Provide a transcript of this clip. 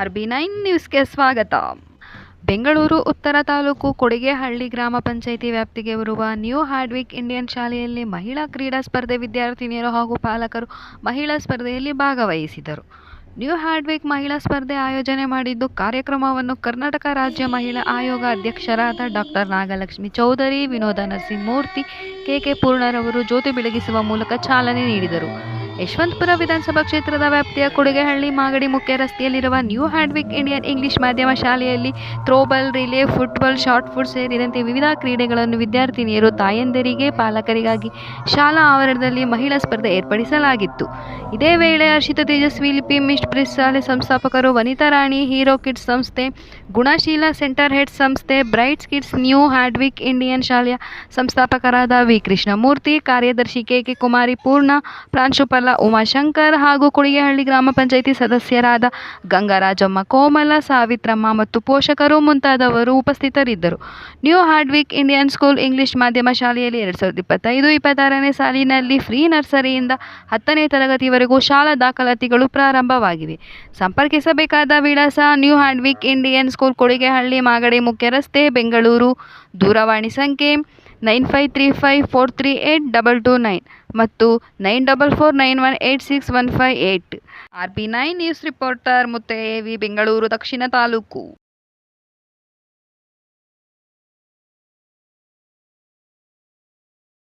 R B nine ನ್ಯೂಸ್ಗೆ ಸ್ವಾಗತ. ಬೆಂಗಳೂರು, ಉತ್ತರ ತಾಲೂಕು, ಕೊಡಿಗೆಹಳ್ಳಿ ಗ್ರಾಮ ಪಂಚಾಯಿತಿ ವ್ಯಾಪ್ತಿಗೆ ಬರುವ ನ್ಯೂ ಹಾರ್ಡ್ವಿಕ್ ಇಂಡಿಯನ್ ಶಾಲೆಯಲ್ಲಿ ಮಹಿಳಾ ಕ್ರೀಡಾ ಸ್ಪರ್ಧೆ ವಿದ್ಯಾರ್ಥಿನಿಯರು ಹಾಗೂ ಪಾಲಕರು ಮಹಿಳಾ ಸ್ಪರ್ಧೆಯಲ್ಲಿ ಭಾಗವಹಿಸಿದರು. ನ್ಯೂ ಹಾರ್ಡ್ವಿಕ್ ಮಹಿಳಾ ಸ್ಪರ್ಧೆ ಆಯೋಜನೆ ಮಾಡಿದ್ದು ಕಾರ್ಯಕ್ರಮವನ್ನು ಕರ್ನಾಟಕ ರಾಜ್ಯ ಮಹಿಳಾ ಆಯೋಗ ಅಧ್ಯಕ್ಷರಾದ ಡಾಕ್ಟರ್ ನಾಗಲಕ್ಷ್ಮಿ ಚೌಧರಿ, ವಿನೋದ ನರಸಿಂಹಮೂರ್ತಿ, ಕೆ ಪೂರ್ಣರವರು ಜ್ಯೋತಿ ಬೆಳಗಿಸುವ ಮೂಲಕ ಚಾಲನೆ ನೀಡಿದರು. ಯಶವಂತಪುರ ವಿಧಾನಸಭಾ ಕ್ಷೇತ್ರದ ವ್ಯಾಪ್ತಿಯ ಕೊಡುಗೆಹಳ್ಳಿ ಮಾಗಡಿ ಮುಖ್ಯ ರಸ್ತೆಯಲ್ಲಿರುವ ನ್ಯೂ ಹ್ಯಾಂಡ್ವಿಕ್ ಇಂಡಿಯನ್ ಇಂಗ್ಲಿಷ್ ಮಾಧ್ಯಮ ಶಾಲೆಯಲ್ಲಿ throwball, relay, football, shot put ಸೇರಿದಂತೆ ವಿವಿಧ ಕ್ರೀಡೆಗಳನ್ನು ವಿದ್ಯಾರ್ಥಿನಿಯರು ತಾಯಂದಿರಿಗೆ, ಪಾಲಕರಿಗಾಗಿ ಶಾಲಾ ಆವರಣದಲ್ಲಿ ಮಹಿಳಾ ಸ್ಪರ್ಧೆ ಏರ್ಪಡಿಸಲಾಗಿತ್ತು. ಇದೇ ವೇಳೆ ಹರ್ಷಿತ ತೇಜಸ್ವಿ ಲಿಪಿ ಮಿಸ್ಟ್ ಪ್ರೆಸ್ ಶಾಲೆ ಸಂಸ್ಥಾಪಕರು ವನಿತಾ ರಾಣಿ, ಹೀರೋ ಕಿಡ್ಸ್ ಸಂಸ್ಥೆ, ಗುಣಶೀಲ ಸೆಂಟರ್ ಹೆಡ್ ಸಂಸ್ಥೆ Brights Kids New Hardwick Indian ಶಾಲೆಯ ಸಂಸ್ಥಾಪಕರಾದ ವಿ ಕೃಷ್ಣಮೂರ್ತಿ, ಕಾರ್ಯದರ್ಶಿ ಕೆ ಕೆ ಕುಮಾರಿ ಪೂರ್ಣ, ಪ್ರಾಂಶುಪಾಲ ಉಮಾಶಂಕರ್ ಹಾಗೂ ಕುಡಿಗೆಹಳ್ಳಿ ಗ್ರಾಮ ಪಂಚಾಯಿತಿ ಸದಸ್ಯರಾದ ಗಂಗರಾಜಮ್ಮ ಕೋಮಲ, ಸಾವಿತ್ರಮ್ಮ ಮತ್ತು ಪೋಷಕರು ಮುಂತಾದವರು ಉಪಸ್ಥಿತರಿದ್ದರು. New Hardwick Indian School English ಮಾಧ್ಯಮ ಶಾಲೆಯಲ್ಲಿ ಎರಡು ಸಾವಿರದ ಇಪ್ಪತ್ತೈದು, ಇಪ್ಪತ್ತಾರನೇ ಸಾಲಿನಲ್ಲಿ ಫ್ರೀ ನರ್ಸರಿಯಿಂದ ಹತ್ತನೇ ತರಗತಿವರೆಗೂ ಶಾಲಾ ದಾಖಲಾತಿಗಳು ಪ್ರಾರಂಭವಾಗಿವೆ. ಸಂಪರ್ಕಿಸಬೇಕಾದ ವಿಳಾಸ New Hardwick Indian School Kodigehalli Magadi ಮುಖ್ಯ ರಸ್ತೆ ಬೆಂಗಳೂರು. ದೂರವಾಣಿ ಸಂಖ್ಯೆ nine five three five four three eight double two nine ಮತ್ತು nine double four nine one eight six one five eight R B nine news reporter Muthaiah V Bengaluru, ದಕ್ಷಿಣ ತಾಲೂಕು.